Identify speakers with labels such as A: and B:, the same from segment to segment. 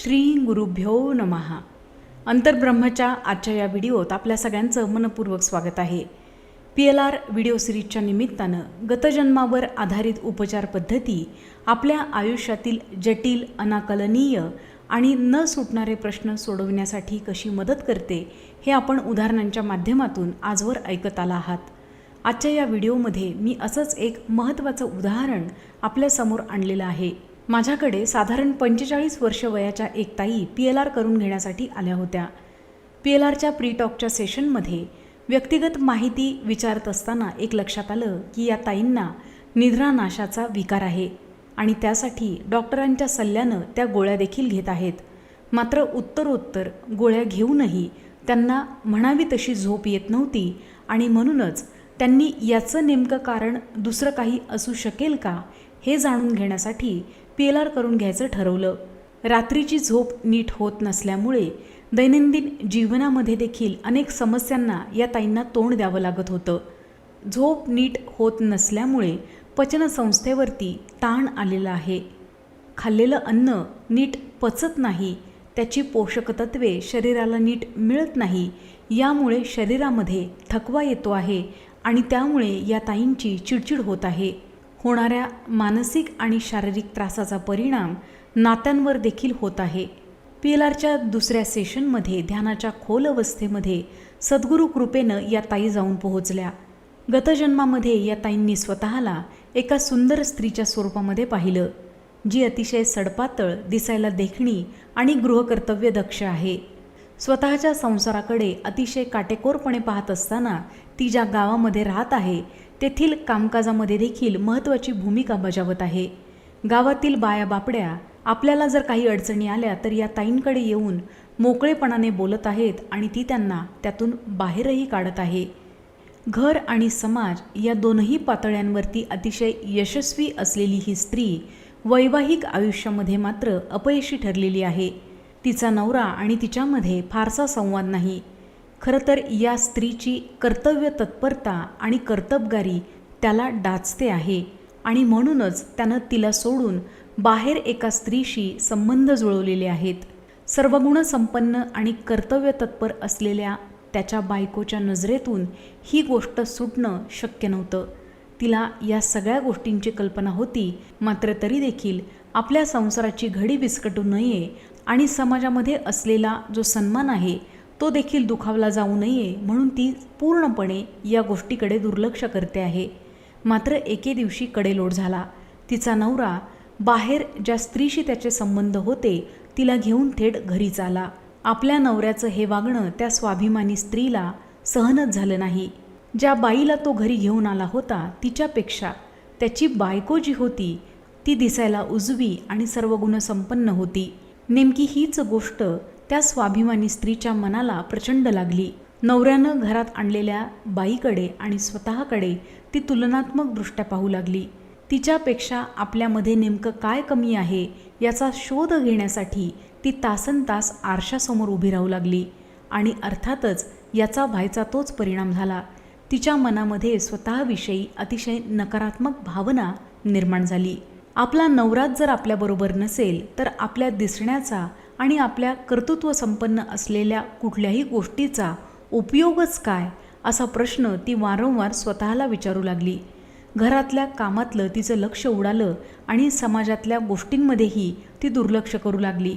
A: श्री गुरुभ्यो नमहा अंतर्ब्रह्मच्या आजच्या या व्हिडिओत आपल्या सगळ्यांचं मनपूर्वक स्वागत आहे. पी एल आर व्हिडिओ सिरीजच्या निमित्तानं गतजन्मावर आधारित उपचार पद्धती आपल्या आयुष्यातील जटिल अनाकलनीय आणि न सुटणारे प्रश्न सोडवण्यासाठी कशी मदत करते हे आपण उदाहरणांच्या माध्यमातून आजवर ऐकत आला आहात. आजच्या या व्हिडिओमध्ये मी असंच एक महत्त्वाचं उदाहरण आपल्यासमोर आणलेलं आहे. माझ्याकडे साधारण पंचेचाळीस वर्ष वयाच्या एक ताई पी एल आर करून घेण्यासाठी आल्या होत्या. पी एल आरच्या प्रीटॉकच्या सेशनमध्ये व्यक्तिगत माहिती विचारत असताना एक लक्षात आलं की या ताईंना निद्रानाशाचा विकार आहे आणि त्यासाठी डॉक्टरांच्या सल्ल्यानं त्या गोळ्या देखील घेत आहेत. मात्र उत्तरोत्तर गोळ्या घेऊनही त्यांना म्हणावी तशी झोप येत नव्हती आणि म्हणूनच त्यांनी याचं नेमकं कारण दुसरं काही असू शकेल का हे जाणून घेण्यासाठी पी एल आर करून घ्यायचं ठरवलं. रात्रीची झोप नीट होत नसल्यामुळे दैनंदिन जीवनामध्ये देखील अनेक समस्यांना या ताईंना तोंड द्यावं लागत होतं. झोप नीट होत नसल्यामुळे पचनसंस्थेवरती ताण आलेला आहे. खाल्लेलं अन्न नीट पचत नाही त्याची पोषकतत्वे शरीराला नीट मिळत नाही यामुळे शरीरामध्ये थकवा येतो आहे आणि त्यामुळे या ताईंची चिडचिड होत आहे. होणाऱ्या मानसिक आणि शारीरिक त्रासाचा परिणाम नात्यांवर देखील होत आहे. पी एल आरच्या दुसऱ्या सेशनमध्ये ध्यानाच्या खोल अवस्थेमध्ये सद्गुरू कृपेनं या ताई जाऊन पोहोचल्या. गतजन्मामध्ये या ताईंनी स्वतःला एका सुंदर स्त्रीच्या स्वरूपामध्ये पाहिलं जी अतिशय सडपातळ दिसायला देखणी आणि गृहकर्तव्य दक्ष आहे. स्वतःच्या संसाराकडे अतिशय काटेकोरपणे पाहत असताना ती ज्या गावामध्ये राहत आहे तेथील कामकाजामध्ये देखील महत्त्वाची भूमिका बजावत आहे. गावातील बाया बापड्या आपल्याला जर काही अडचणी आल्या तर या ताईंकडे येऊन मोकळेपणाने बोलत आहेत आणि ती त्यांना त्यातून बाहेरही काढत आहे. घर आणि समाज या दोनही पातळ्यांवरती अतिशय यशस्वी असलेली ही स्त्री वैवाहिक आयुष्यामध्ये मात्र अपयशी ठरलेली आहे. तिचा नवरा आणि तिच्यामध्ये फारसा संवाद नाही. खरं तर या स्त्रीची कर्तव्य तत्परता आणि कर्तबगारी त्याला डाचते आहे. आणि म्हणूनच त्यानं तिला सोडून बाहेर एका स्त्रीशी संबंध जुळवलेले आहेत. सर्वगुणसंपन्न आणि कर्तव्य तत्पर असलेल्या त्याच्या बायकोच्या नजरेतून ही गोष्ट सुटणं शक्य नव्हतं. तिला या सगळ्या गोष्टींची कल्पना होती मात्र तरी देखील आपल्या संसाराची घडी विस्कटू नये आणि समाजामध्ये असलेला जो सन्मान आहे तो देखील दुखावला जाऊ नये म्हणून ती पूर्णपणे या गोष्टीकडे दुर्लक्ष करते आहे. मात्र एके दिवशी कडेलोट झाला. तिचा नवरा बाहेर ज्या स्त्रीशी त्याचे संबंध होते तिला घेऊन थेट घरीच आला आपल्या नवऱ्याचं हे वागणं त्या स्वाभिमानी स्त्रीला सहनच झालं नाही. ज्या बाईला तो घरी घेऊन आला होता तिच्यापेक्षा त्याची बायको जी होती ती दिसायला उजवी आणि सर्व गुणसंपन्न होती. नेमकी हीच गोष्ट त्या स्वाभिमानी स्त्रीच्या मनाला प्रचंड लागली. नवऱ्यानं घरात आणलेल्या बाईकडे आणि स्वतःकडे ती तुलनात्मकदृष्ट्या पाहू लागली. तिच्यापेक्षा आपल्यामध्ये नेमकं काय कमी आहे याचा शोध घेण्यासाठी ती तासन तास आरशासमोर उभी राहू लागली आणि अर्थातच याचा व्हायचा तोच परिणाम झाला. तिच्या मनामध्ये स्वतःविषयी अतिशय नकारात्मक भावना निर्माण झाली. आपला नवराच जर आपल्याबरोबर नसेल तर आपल्या दिसण्याचा आणि आपल्या कर्तृत्व संपन्न असलेल्या कुठल्याही गोष्टीचा उपयोगच काय असा प्रश्न ती वारंवार स्वतःला विचारू लागली. घरातल्या कामातलं तिचं लक्ष उडालं आणि समाजातल्या गोष्टींमध्येही ती दुर्लक्ष करू लागली.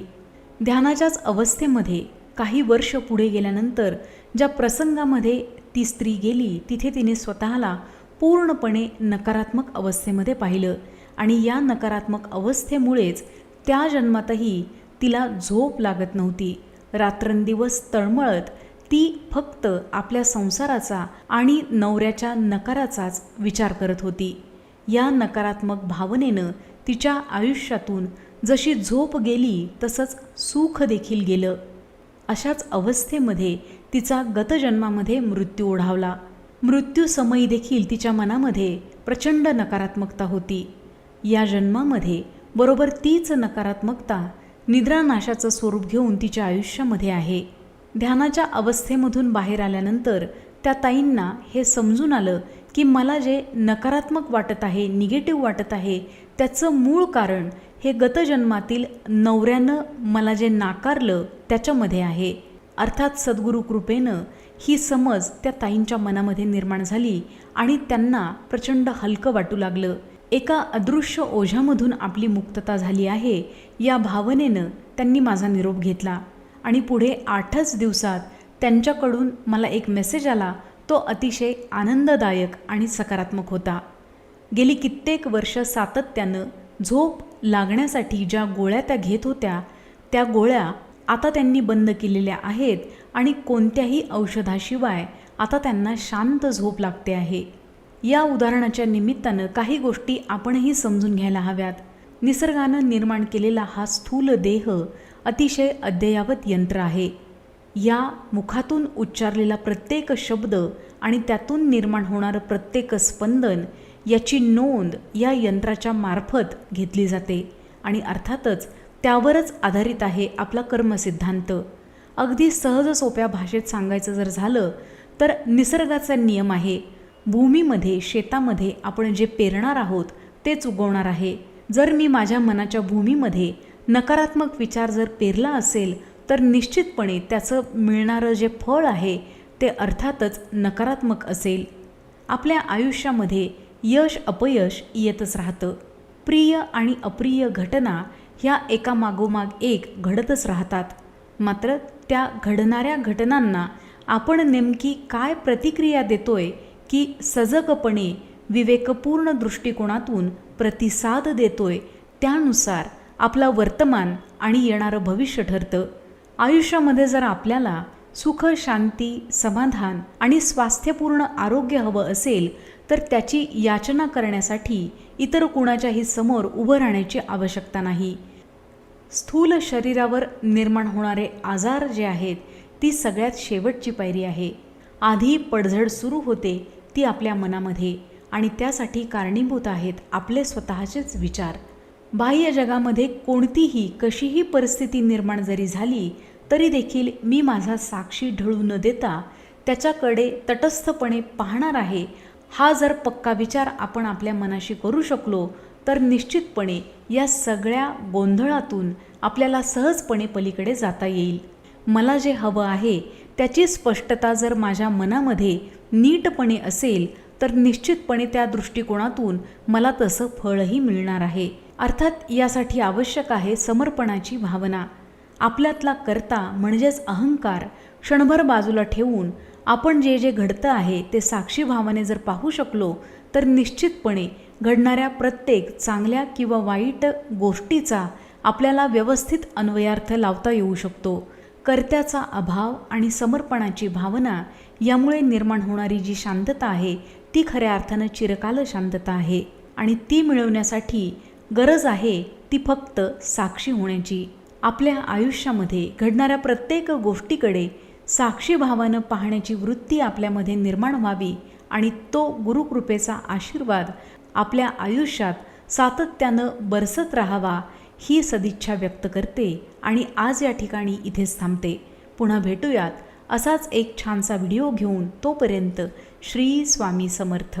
A: ध्यानाच्याच अवस्थेमध्ये काही वर्ष पुढे गेल्यानंतर ज्या प्रसंगामध्ये ती स्त्री गेली तिथे तिने स्वतःला पूर्णपणे नकारात्मक अवस्थेमध्ये पाहिलं आणि या नकारात्मक अवस्थेमुळेच त्या जन्मातही तिला झोप लागत नव्हती. रात्रंदिवस तळमळत ती फक्त आपल्या संसाराचा आणि नवऱ्याच्या नकाराचाच विचार करत होती. या नकारात्मक भावनेनं तिच्या आयुष्यातून जशी झोप गेली तसंच सुख देखील गेलं. अशाच अवस्थेमध्ये तिचा गतजन्मामध्ये मृत्यू ओढावला. मृत्यूसमयी देखील तिच्या मनामध्ये प्रचंड नकारात्मकता होती. या जन्मामध्ये बरोबर तीच नकारात्मकता निद्रानाशाचं स्वरूप घेऊन तिच्या आयुष्यामध्ये आहे. ध्यानाच्या अवस्थेमधून बाहेर आल्यानंतर त्या ताईंना हे समजून आलं की मला जे नकारात्मक वाटत आहे निगेटिव्ह वाटत आहे त्याचं मूळ कारण हे गतजन्मातील नवऱ्यानं मला जे नाकारलं त्याच्यामध्ये आहे. अर्थात सद्गुरू कृपेनं ही समज त्या ताईंच्या मनामध्ये निर्माण झाली आणि त्यांना प्रचंड हलकं वाटू लागलं. एका अदृश्य ओझ्यामधून आपली मुक्तता झाली आहे या भावनेनं त्यांनी माझा निरोप घेतला. आणि पुढे आठच दिवसात त्यांच्याकडून मला एक मेसेज आला तो अतिशय आनंददायक आणि सकारात्मक होता. गेली कित्येक वर्ष सातत्यानं झोप लागण्यासाठी ज्या गोळ्या त्या घेत होत्या त्या गोळ्या आता त्यांनी बंद केलेल्या आहेत आणि कोणत्याही औषधाशिवाय आता त्यांना शांत झोप लागते आहे. या उदाहरणाच्या निमित्तानं काही गोष्टी आपणही समजून घ्यायला हव्यात. निसर्गानं निर्माण केलेला हा स्थूल देह अतिशय अद्ययावत यंत्र आहे. या मुखातून उच्चारलेला प्रत्येक शब्द आणि त्यातून निर्माण होणारं प्रत्येक स्पंदन याची नोंद या यंत्राच्या मार्फत घेतली जाते आणि अर्थातच त्यावरच आधारित आहे आपला कर्मसिद्धांत. अगदी सहज सोप्या भाषेत सांगायचं जर झालं तर निसर्गाचा नियम आहे. भूमीमध्ये शेतामध्ये आपण जे पेरणार आहोत तेच उगवणार आहे. जर मी माझ्या मनाच्या भूमीमध्ये नकारात्मक विचार जर पेरला असेल तर निश्चितपणे त्याचं मिळणारं जे फळ आहे ते अर्थातच नकारात्मक असेल. आपल्या आयुष्यामध्ये यश अपयश येतच राहतं. प्रिय आणि अप्रिय घटना ह्या एकामागोमाग एक घडतच राहतात. मात्र त्या घडणाऱ्या घटनांना आपण नेमकी काय प्रतिक्रिया देतोय की सजगपणे विवेकपूर्ण दृष्टिकोनातून प्रतिसाद देतोय त्यानुसार आपला वर्तमान आणि येणारं भविष्य ठरतं. आयुष्यामध्ये जर आपल्याला सुख शांती समाधान आणि स्वास्थ्यपूर्ण आरोग्य हवं असेल तर त्याची याचना करण्यासाठी इतर कुणाच्याही समोर उभं राहण्याची आवश्यकता नाही. स्थूल शरीरावर निर्माण होणारे आजार जे आहेत ती सगळ्यात शेवटची पायरी आहे. आधी पडझड सुरू होते ती आपल्या मनामध्ये आणि त्यासाठी कारणीभूत आहेत आपले स्वतःचेच विचार. बाह्य जगामध्ये कोणतीही कशीही परिस्थिती निर्माण जरी झाली तरी देखील मी माझा साक्षी ढळू न देता त्याच्याकडे तटस्थपणे पाहणार आहे. हा जर पक्का विचार आपण आपल्या मनाशी करू शकलो तर निश्चितपणे या सगळ्या गोंधळातून आपल्याला सहजपणे पलीकडे जाता येईल. मला जे हवं आहे त्याची स्पष्टता जर माझ्या मनामध्ये नीटपणे असेल तर निश्चितपणे त्या दृष्टिकोनातून मला तसं फळही मिळणार आहे. अर्थात यासाठी आवश्यक आहे समर्पणाची भावना. आपल्यातला करता म्हणजेच अहंकार क्षणभर बाजूला ठेवून आपण जे जे घडतं आहे ते साक्षी भावाने जर पाहू शकलो तर निश्चितपणे घडणाऱ्या प्रत्येक चांगल्या किंवा वाईट गोष्टीचा आपल्याला व्यवस्थित अन्वयार्थ लावता येऊ शकतो. कर्त्याचा अभाव आणि समर्पणाची भावना यामुळे निर्माण होणारी जी शांतता आहे ती खऱ्या अर्थानं चिरकाल शांतता आहे आणि ती मिळवण्यासाठी गरज आहे ती फक्त साक्षी होण्याची. आपल्या आयुष्यामध्ये घडणाऱ्या प्रत्येक गोष्टीकडे साक्षी भावानं पाहण्याची वृत्ती आपल्यामध्ये निर्माण व्हावी आणि तो गुरुकृपेचा आशीर्वाद आपल्या आयुष्यात सातत्यानं बरसत राहावा ही सदिच्छा व्यक्त करते आणि आज या ठिकाणी इथेच थांबते. पुन्हा भेटूयात असाच एक छानसा व्हिडिओ घेऊन तोपर्यंत श्री स्वामी समर्थ.